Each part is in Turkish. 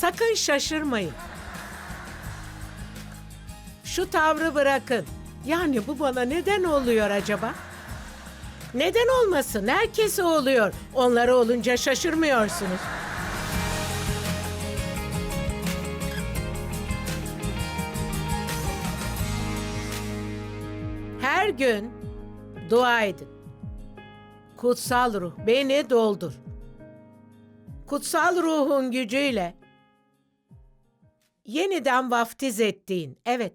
Sakın şaşırmayın. Şu tavrı bırakın. Yani bu bana neden oluyor acaba? Neden olmasın? Herkese oluyor. Onlara olunca şaşırmıyorsunuz. Her gün dua edin. Kutsal ruh beni doldur. Kutsal ruhun gücüyle yeniden vaftiz ettiğin, evet,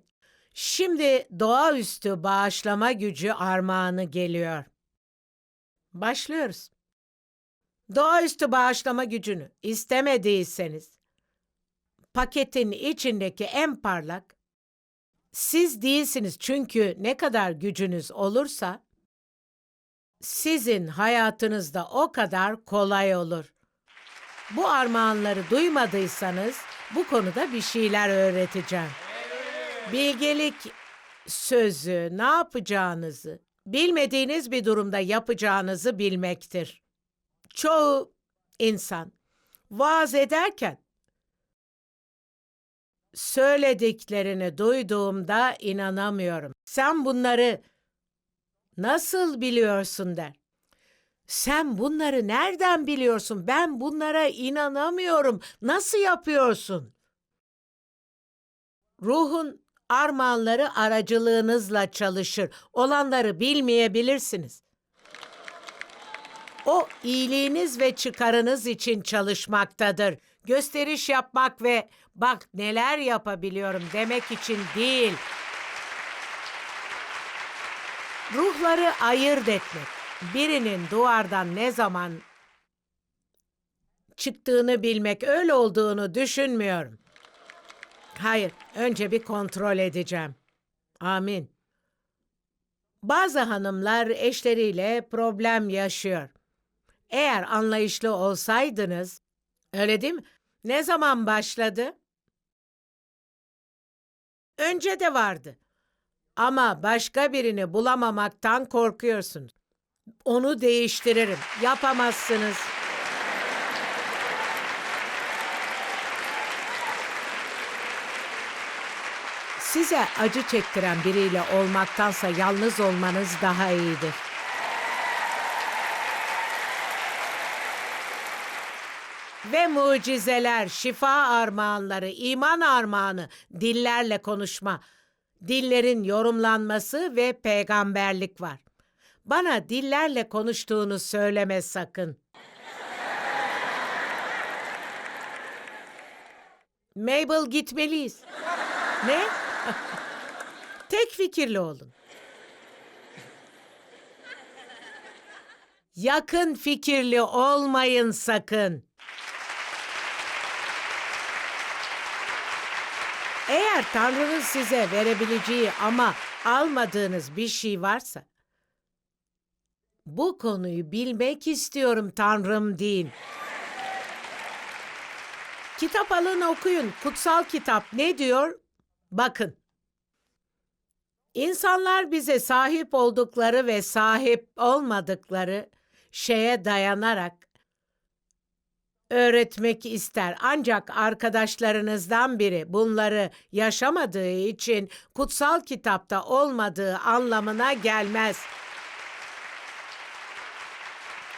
şimdi doğaüstü bağışlama gücü armağanı geliyor. Başlıyoruz. Doğaüstü bağışlama gücünü istemediyseniz, paketin içindeki en parlak, siz değilsiniz çünkü ne kadar gücünüz olursa, sizin hayatınızda o kadar kolay olur. Bu armağanları duymadıysanız bu konuda bir şeyler öğreteceğim. Bilgelik sözü ne yapacağınızı, bilmediğiniz bir durumda yapacağınızı bilmektir. Çoğu insan vaaz ederken söylediklerini duyduğumda inanamıyorum. Sen bunları nasıl biliyorsun der. Sen bunları nereden biliyorsun? Ben bunlara inanamıyorum. Nasıl yapıyorsun? Ruhun armağanları aracılığınızla çalışır. Olanları bilmeyebilirsiniz. O iyiliğiniz ve çıkarınız için çalışmaktadır. Gösteriş yapmak ve bak neler yapabiliyorum demek için değil. Ruhları ayırt etmek. Birinin duvardan ne zaman çıktığını bilmek öyle olduğunu düşünmüyorum. Hayır, önce bir kontrol edeceğim. Amin. Bazı hanımlar eşleriyle problem yaşıyor. Eğer anlayışlı olsaydınız, öyle değil mi? Ne zaman başladı? Önce de vardı. Ama başka birini bulamamaktan korkuyorsunuz. Onu değiştiririm. Yapamazsınız. Size acı çektiren biriyle olmaktansa yalnız olmanız daha iyidir. Ve mucizeler, şifa armağanları, iman armağanı, dillerle konuşma, dillerin yorumlanması ve peygamberlik var. Bana dillerle konuştuğunu söyleme sakın. Mabel gitmeliyiz. Ne? Tek fikirli olun. Yakın fikirli olmayın sakın. Eğer Tanrı'nın size verebileceği ama almadığınız bir şey varsa, bu konuyu bilmek istiyorum Tanrım deyin. Kitap alın okuyun. Kutsal kitap ne diyor? Bakın. İnsanlar bize sahip oldukları ve sahip olmadıkları şeye dayanarak öğretmek ister. Ancak arkadaşlarınızdan biri bunları yaşamadığı için kutsal kitapta olmadığı anlamına gelmez.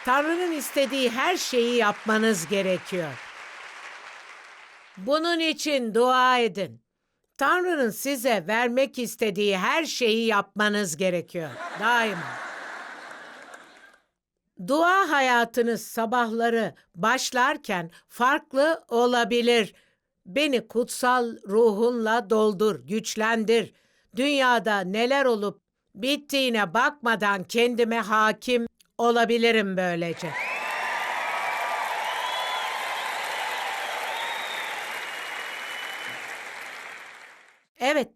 Tanrı'nın istediği her şeyi yapmanız gerekiyor. Bunun için dua edin. Tanrı'nın size vermek istediği her şeyi yapmanız gerekiyor. Daima. Dua hayatınız sabahları başlarken farklı olabilir. Beni kutsal ruhunla doldur, güçlendir. Dünyada neler olup bittiğine bakmadan kendime hakim olabilirim böylece. Evet.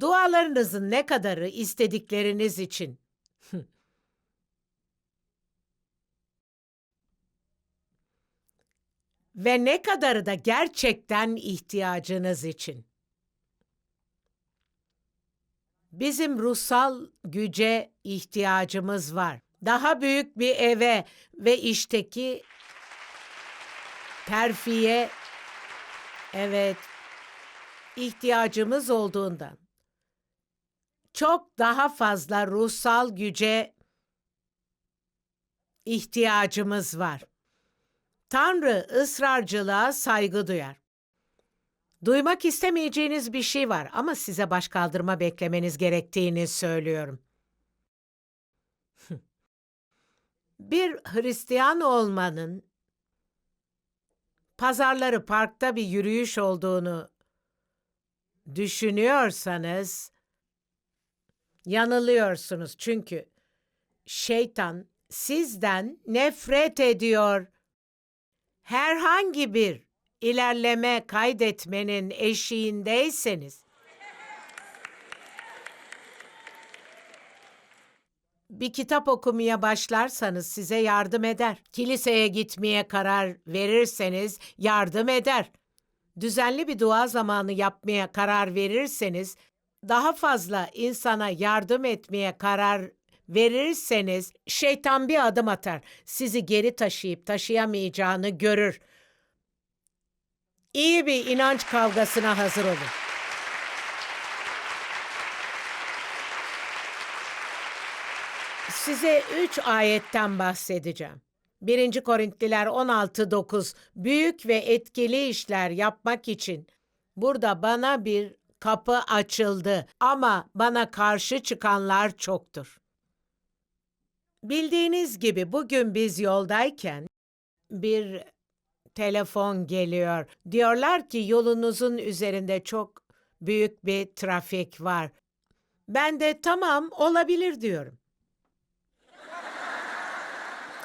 Dualarınızın ne kadarı istedikleriniz için? Ve ne kadarı da gerçekten ihtiyacınız için? Bizim ruhsal güce ihtiyacımız var. Daha büyük bir eve ve işteki terfiye Evet, ihtiyacımız olduğundan çok daha fazla ruhsal güce ihtiyacımız var. Tanrı ısrarcılığa saygı duyar. Duymak istemeyeceğiniz bir şey var ama size baş kaldırma beklemeniz gerektiğini söylüyorum. Bir Hristiyan olmanın pazarları parkta bir yürüyüş olduğunu düşünüyorsanız yanılıyorsunuz çünkü şeytan sizden nefret ediyor. Herhangi bir ilerleme kaydetmenin eşiğindeyseniz bir kitap okumaya başlarsanız size yardım eder. Kiliseye gitmeye karar verirseniz yardım eder. Düzenli bir dua zamanı yapmaya karar verirseniz, daha fazla insana yardım etmeye karar verirseniz şeytan bir adım atar. Sizi geri taşıyıp taşıyamayacağını görür. İyi bir inanç kavgasına hazır olun. Size üç ayetten bahsedeceğim. 1. Korintliler 16.9 Büyük ve etkili işler yapmak için burada bana bir kapı açıldı ama bana karşı çıkanlar çoktur. Bildiğiniz gibi bugün biz yoldayken bir telefon geliyor. Diyorlar ki yolunuzun üzerinde çok büyük bir trafik var. Ben de tamam olabilir diyorum.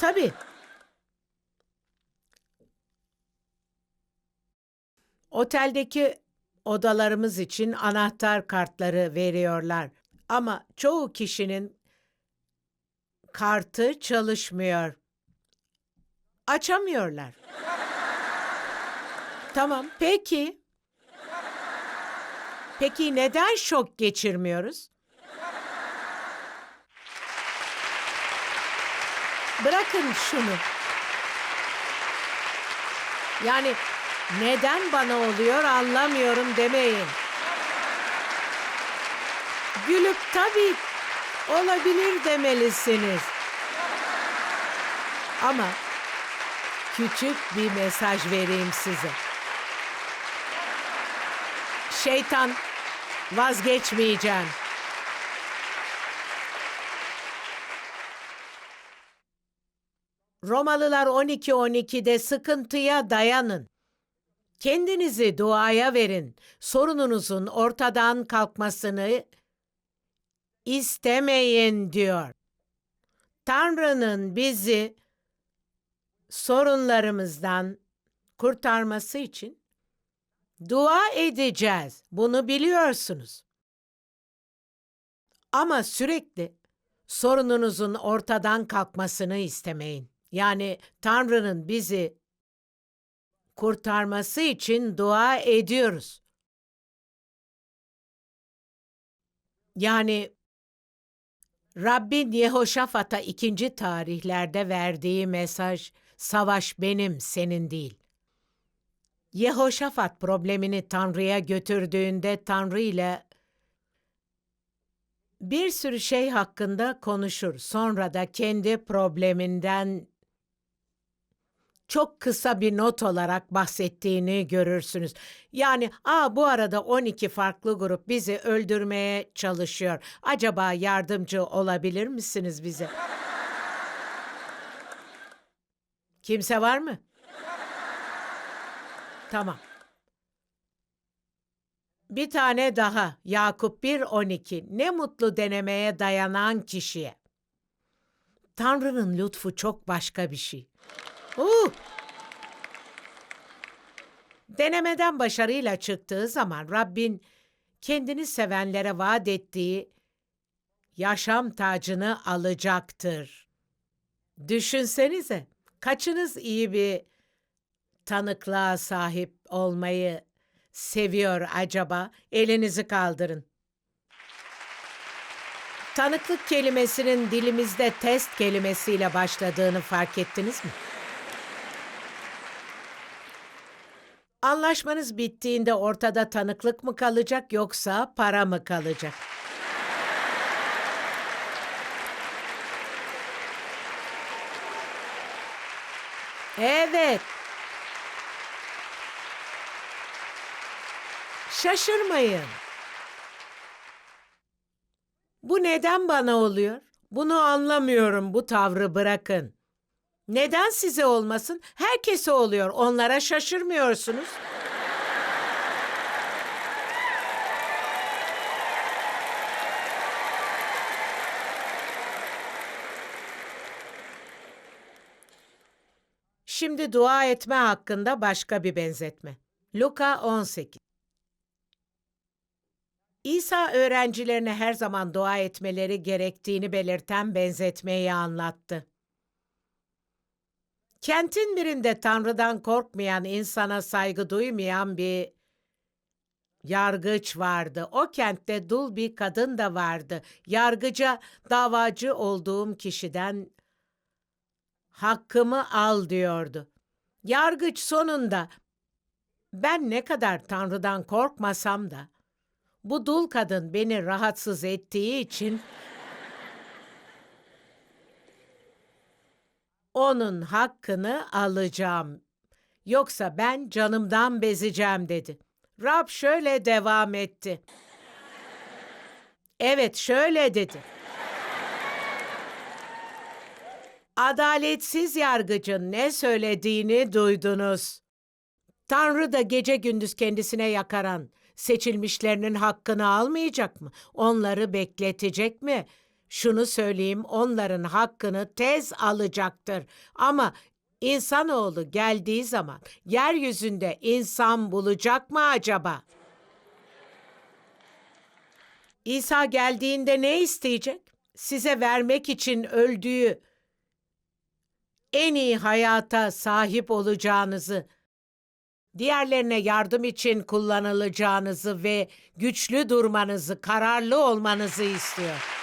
Tabii. Oteldeki odalarımız için anahtar kartları veriyorlar. Ama çoğu kişinin kartı çalışmıyor. Açamıyorlar. Tamam, peki. Peki neden şok geçirmiyoruz? Bırakın şunu. Yani neden bana oluyor anlamıyorum demeyin. Gülüp tabii olabilir demelisiniz. Ama küçük bir mesaj vereyim size. Şeytan vazgeçmeyeceğim. Romalılar 12-12'de sıkıntıya dayanın. Kendinizi duaya verin. Sorununuzun ortadan kalkmasını istemeyin diyor. Tanrı'nın bizi sorunlarımızdan kurtarması için dua edeceğiz. Bunu biliyorsunuz. Ama sürekli sorununuzun ortadan kalkmasını istemeyin. Yani Tanrı'nın bizi kurtarması için dua ediyoruz. Yani Rabbin Yehoşafat'a ikinci tarihlerde verdiği mesaj, savaş benim, senin değil. Yehoşafat problemini Tanrı'ya götürdüğünde Tanrı ile bir sürü şey hakkında konuşur. Sonra da kendi probleminden çok kısa bir not olarak bahsettiğini görürsünüz. Yani aa bu arada 12 farklı grup bizi öldürmeye çalışıyor. Acaba yardımcı olabilir misiniz bize? Kimse var mı? Tamam. Bir tane daha. Yakup 1.12. Ne mutlu denemeye dayanan kişiye. Tanrı'nın lütfu çok başka bir şey. Uh! Denemeden başarıyla çıktığı zaman Rabbin kendini sevenlere vaat ettiği yaşam tacını alacaktır. Düşünsenize, kaçınız iyi bir tanıklığa sahip olmayı seviyor acaba? Elinizi kaldırın. Tanıklık kelimesinin dilimizde test kelimesiyle başladığını fark ettiniz mi? Anlaşmanız bittiğinde ortada tanıklık mı kalacak yoksa para mı kalacak? Evet. Şaşırmayın. Bu neden bana oluyor? Bunu anlamıyorum. Bu tavrı bırakın. Neden size olmasın? Herkese oluyor. Onlara şaşırmıyorsunuz. Şimdi dua etme hakkında başka bir benzetme. Luka 18 İsa öğrencilerine her zaman dua etmeleri gerektiğini belirten benzetmeyi anlattı. Kentin birinde Tanrı'dan korkmayan, insana saygı duymayan bir yargıç vardı. O kentte dul bir kadın da vardı. Yargıca davacı olduğum kişiden hakkımı al diyordu. Yargıç sonunda ben ne kadar Tanrı'dan korkmasam da bu dul kadın beni rahatsız ettiği için onun hakkını alacağım. Yoksa ben canımdan bezeceğim dedi. Rab şöyle devam etti. Evet şöyle dedi. Adaletsiz yargıcın ne söylediğini duydunuz. Tanrı da gece gündüz kendisine yakaran seçilmişlerinin hakkını almayacak mı? Onları bekletecek mi? Şunu söyleyeyim, onların hakkını tez alacaktır. Ama insanoğlu geldiği zaman yeryüzünde insan bulacak mı acaba? İsa geldiğinde ne isteyecek? Size vermek için öldüğü en iyi hayata sahip olacağınızı, diğerlerine yardım için kullanılacağınızı ve güçlü durmanızı, kararlı olmanızı istiyor.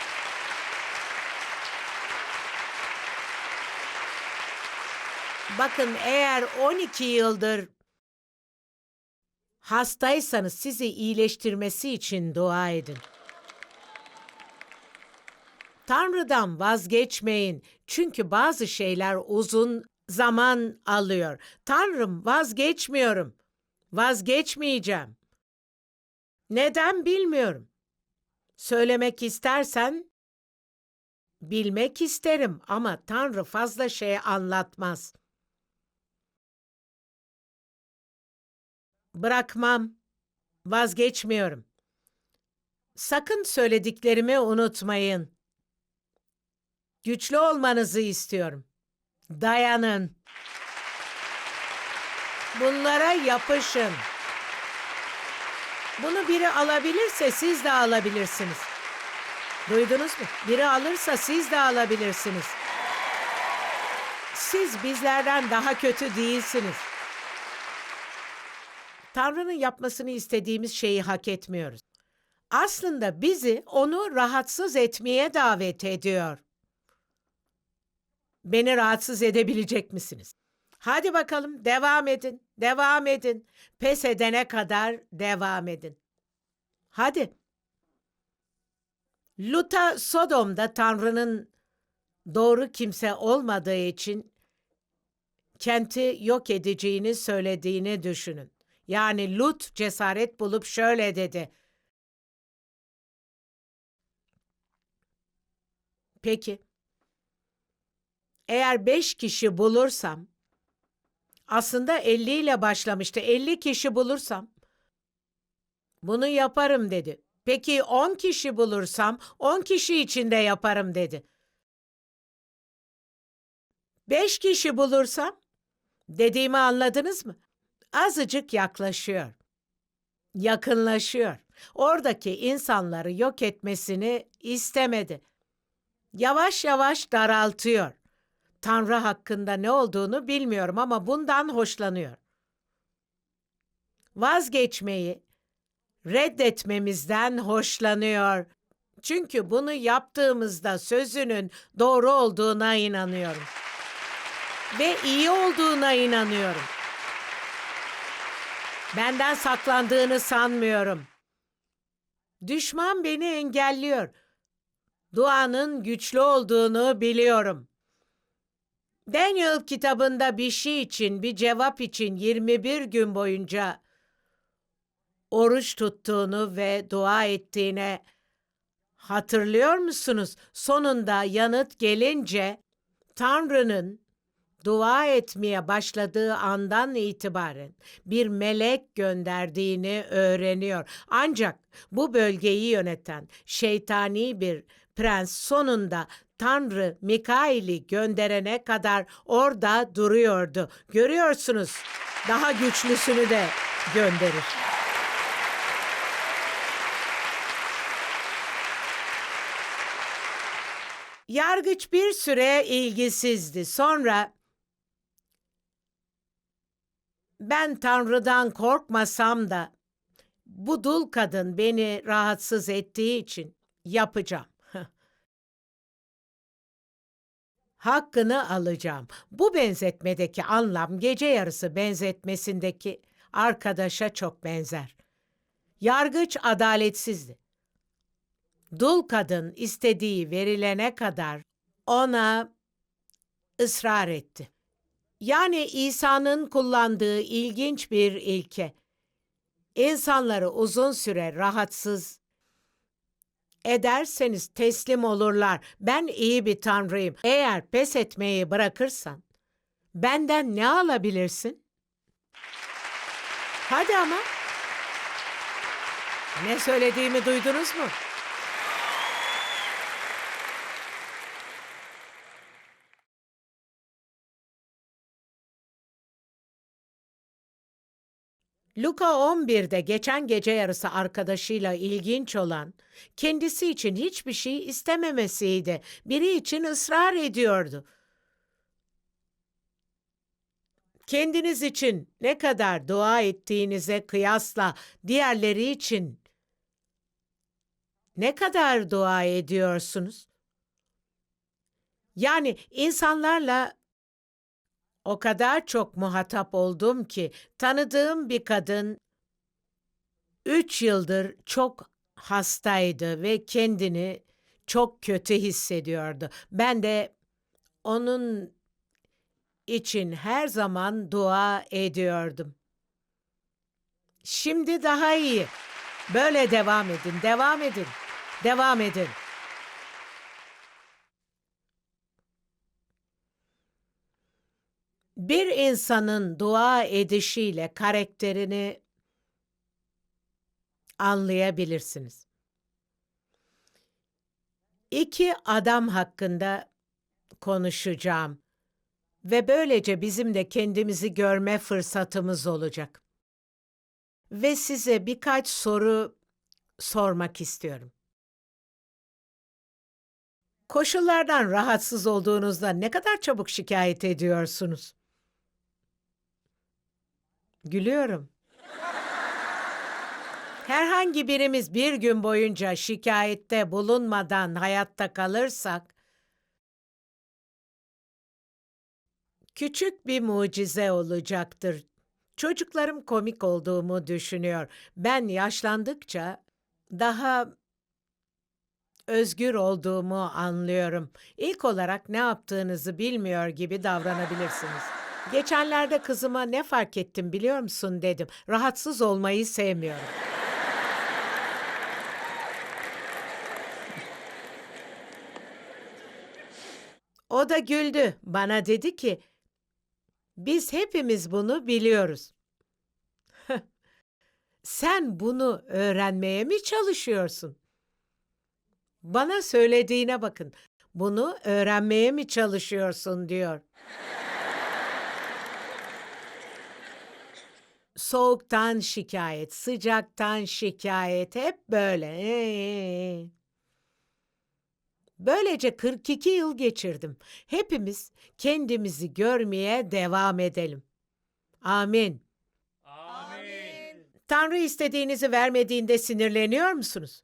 Bakın eğer 12 yıldır hastaysanız sizi iyileştirmesi için dua edin. Tanrı'dan vazgeçmeyin. Çünkü bazı şeyler uzun zaman alıyor. Tanrım vazgeçmiyorum. Vazgeçmeyeceğim. Neden bilmiyorum. Söylemek istersen bilmek isterim ama Tanrı fazla şey anlatmaz. Bırakmam. Vazgeçmiyorum. Sakın söylediklerimi unutmayın. Güçlü olmanızı istiyorum. Dayanın. Bunlara yapışın. Bunu biri alabilirse siz de alabilirsiniz. Duydunuz mu? Biri alırsa siz de alabilirsiniz. Siz bizlerden daha kötü değilsiniz. Tanrı'nın yapmasını istediğimiz şeyi hak etmiyoruz. Aslında bizi onu rahatsız etmeye davet ediyor. Beni rahatsız edebilecek misiniz? Hadi bakalım devam edin, devam edin. Pes edene kadar devam edin. Hadi. Lut'a Sodom'da Tanrı'nın doğru kimse olmadığı için kenti yok edeceğini söylediğini düşünün. Yani Lut cesaret bulup şöyle dedi. Peki. Eğer beş kişi bulursam, aslında elli ile başlamıştı. Elli kişi bulursam, bunu yaparım dedi. Peki on kişi bulursam, on kişi içinde yaparım dedi. Beş kişi bulursam, dediğimi anladınız mı? Azıcık yaklaşıyor. Yakınlaşıyor. Oradaki insanları yok etmesini istemedi. Yavaş yavaş daraltıyor. Tanrı hakkında ne olduğunu bilmiyorum ama bundan hoşlanıyor. Vazgeçmeyi, reddetmemizden hoşlanıyor. Çünkü bunu yaptığımızda sözünün doğru olduğuna inanıyorum. Ve iyi olduğuna inanıyorum. Benden saklandığını sanmıyorum. Düşman beni engelliyor. Duanın güçlü olduğunu biliyorum. Daniel kitabında bir şey için, bir cevap için 21 gün boyunca oruç tuttuğunu ve dua ettiğine hatırlıyor musunuz? Sonunda yanıt gelince Tanrı'nın dua etmeye başladığı andan itibaren bir melek gönderdiğini öğreniyor. Ancak bu bölgeyi yöneten şeytani bir prens sonunda Tanrı Mikail'i gönderene kadar orada duruyordu. Görüyorsunuz daha güçlüsünü de gönderir. Yargıç bir süre ilgisizdi. Sonra ben Tanrı'dan korkmasam da bu dul kadın beni rahatsız ettiği için yapacağım. Hakkını alacağım. Bu benzetmedeki anlam gece yarısı benzetmesindeki arkadaşa çok benzer. Yargıç adaletsizdi. Dul kadın istediği verilene kadar ona ısrar etti. Yani İsa'nın kullandığı ilginç bir ilke. İnsanları uzun süre rahatsız ederseniz teslim olurlar. Ben iyi bir tanrıyım. Eğer pes etmeyi bırakırsan benden ne alabilirsin? Hadi ama. Ne söylediğimi duydunuz mu? Luka 11'de geçen gece yarısı arkadaşıyla ilginç olan, kendisi için hiçbir şey istememesiydi. Biri için ısrar ediyordu. Kendiniz için ne kadar dua ettiğinize kıyasla diğerleri için ne kadar dua ediyorsunuz? Yani insanlarla o kadar çok muhatap oldum ki tanıdığım bir kadın üç yıldır çok hastaydı ve kendini çok kötü hissediyordu. Ben de onun için her zaman dua ediyordum. Şimdi daha iyi. Böyle devam edin, devam edin, devam edin. Bir insanın dua edişiyle karakterini anlayabilirsiniz. İki adam hakkında konuşacağım ve böylece bizim de kendimizi görme fırsatımız olacak. Ve size birkaç soru sormak istiyorum. Koşullardan rahatsız olduğunuzda ne kadar çabuk şikayet ediyorsunuz? Gülüyorum. Herhangi birimiz bir gün boyunca şikayette bulunmadan hayatta kalırsak, küçük bir mucize olacaktır. Çocuklarım komik olduğumu düşünüyor. Ben yaşlandıkça daha özgür olduğumu anlıyorum. İlk olarak ne yaptığınızı bilmiyor gibi davranabilirsiniz. Geçenlerde kızıma ne fark ettim biliyor musun dedim. Rahatsız olmayı sevmiyorum. O da güldü. Bana dedi ki, biz hepimiz bunu biliyoruz. Sen bunu öğrenmeye mi çalışıyorsun? Bana söylediğine bakın. Bunu öğrenmeye mi çalışıyorsun diyor. Soğuktan şikayet, sıcaktan şikayet hep böyle. Böylece 42 yıl geçirdim. Hepimiz kendimizi görmeye devam edelim. Amin. Amin. Tanrı istediğinizi vermediğinde sinirleniyor musunuz?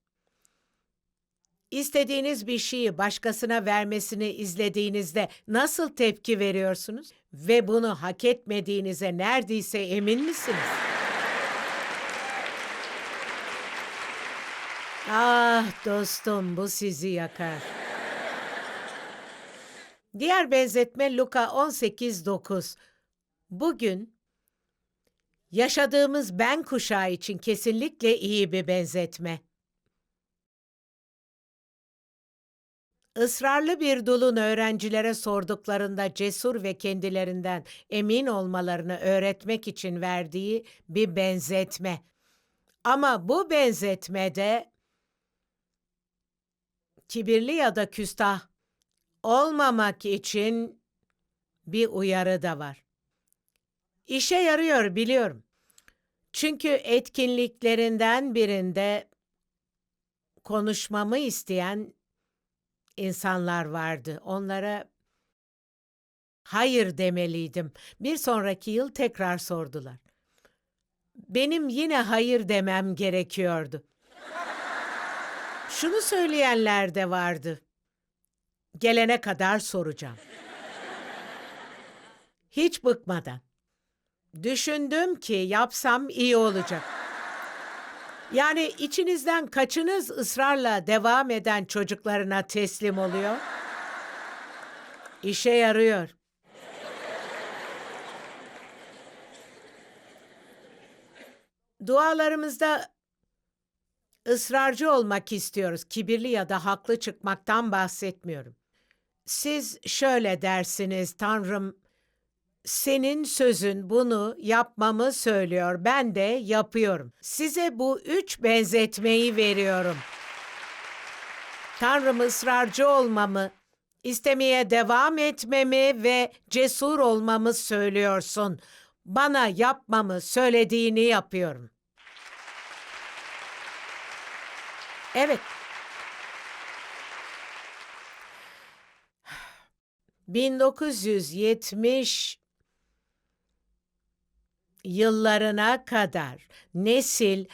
İstediğiniz bir şeyi başkasına vermesini izlediğinizde nasıl tepki veriyorsunuz? Ve bunu hak etmediğinize neredeyse emin misiniz? Ah dostum bu sizi yakar. Diğer benzetme Luka 18.9. Bugün yaşadığımız ben kuşağı için kesinlikle iyi bir benzetme. Israrlı bir dulun öğrencilere sorduklarında cesur ve kendilerinden emin olmalarını öğretmek için verdiği bir benzetme. Ama bu benzetmede kibirli ya da küstah olmamak için bir uyarı da var. İşe yarıyor biliyorum. Çünkü etkinliklerinden birinde konuşmamı isteyen insanlar vardı. Onlara hayır demeliydim. Bir sonraki yıl tekrar sordular. Benim yine hayır demem gerekiyordu. Şunu söyleyenler de vardı. Gelene kadar soracağım. Hiç bıkmadan. Düşündüm ki yapsam iyi olacak. Yani içinizden kaçınız ısrarla devam eden çocuklarına teslim oluyor? İşe yarıyor. Dualarımızda ısrarcı olmak istiyoruz. Kibirli ya da haklı çıkmaktan bahsetmiyorum. Siz şöyle dersiniz, Tanrım, senin sözün bunu yapmamı söylüyor. Ben de yapıyorum. Size bu üç benzetmeyi veriyorum. Tanrım ısrarcı olmamı, istemeye devam etmemi ve cesur olmamı söylüyorsun. Bana yapmamı söylediğini yapıyorum. Evet. ...1970 yıllarına kadar nesil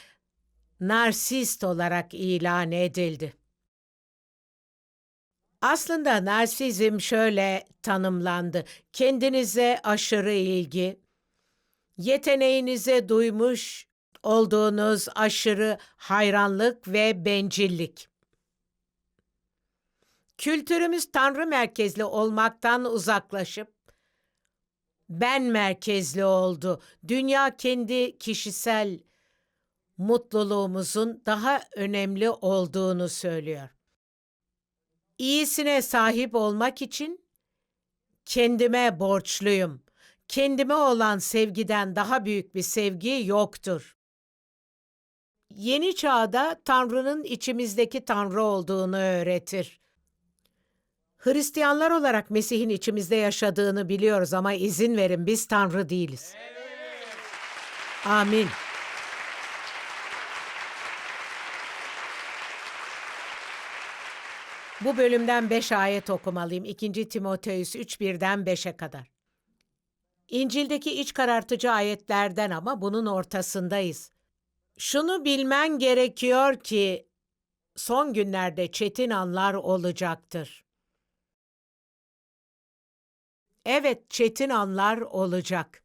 narsist olarak ilan edildi. Aslında narsizm şöyle tanımlandı. Kendinize aşırı ilgi, yeteneğinize duymuş olduğunuz aşırı hayranlık ve bencillik. Kültürümüz tanrı merkezli olmaktan uzaklaşıp ben merkezli oldu. Dünya kendi kişisel mutluluğumuzun daha önemli olduğunu söylüyor. İyisine sahip olmak için kendime borçluyum. Kendime olan sevgiden daha büyük bir sevgi yoktur. Yeni çağda Tanrı'nın içimizdeki Tanrı olduğunu öğretir. Hristiyanlar olarak Mesih'in içimizde yaşadığını biliyoruz ama izin verin biz Tanrı değiliz. Amin. Bu bölümden 5 ayet okumalıyım. 2. Timoteus 3 1'den 5'e kadar. İncil'deki iç karartıcı ayetlerden ama bunun ortasındayız. Şunu bilmen gerekiyor ki son günlerde çetin anlar olacaktır. Evet, çetin anlar olacak.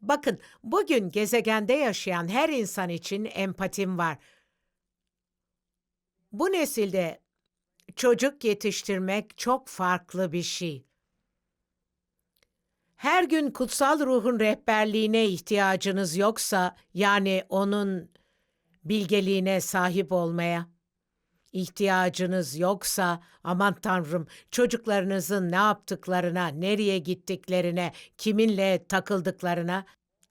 Bakın, bugün gezegende yaşayan her insan için empatim var. Bu nesilde çocuk yetiştirmek çok farklı bir şey. Her gün kutsal ruhun rehberliğine ihtiyacınız yoksa, yani onun bilgeliğine sahip olmaya ihtiyacınız yoksa aman tanrım çocuklarınızın ne yaptıklarına, nereye gittiklerine, kiminle takıldıklarına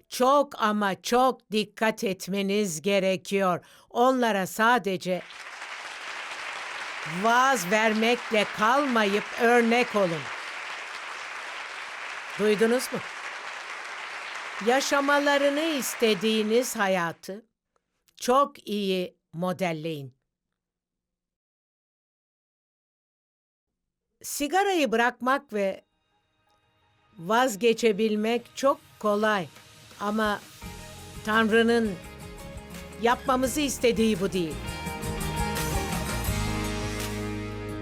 çok ama çok dikkat etmeniz gerekiyor. Onlara sadece vaaz vermekle kalmayıp örnek olun. Duydunuz mu? Yaşamalarını istediğiniz hayatı çok iyi modelleyin. Sigarayı bırakmak ve vazgeçebilmek çok kolay ama Tanrı'nın yapmamızı istediği bu değil.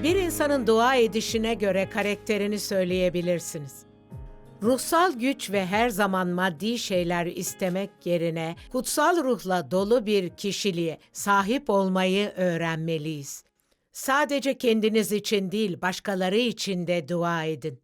Bir insanın dua edişine göre karakterini söyleyebilirsiniz. Ruhsal güç ve her zaman maddi şeyler istemek yerine kutsal ruhla dolu bir kişiliğe sahip olmayı öğrenmeliyiz. Sadece kendiniz için değil, başkaları için de dua edin.